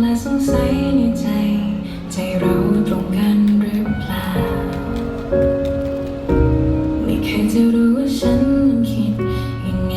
และสงสัยในใจ ใจเราตรงกันหรือเปล่า ไม่เคยจะรู้ว่าฉันคิดยังไง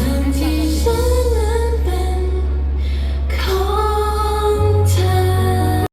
曾经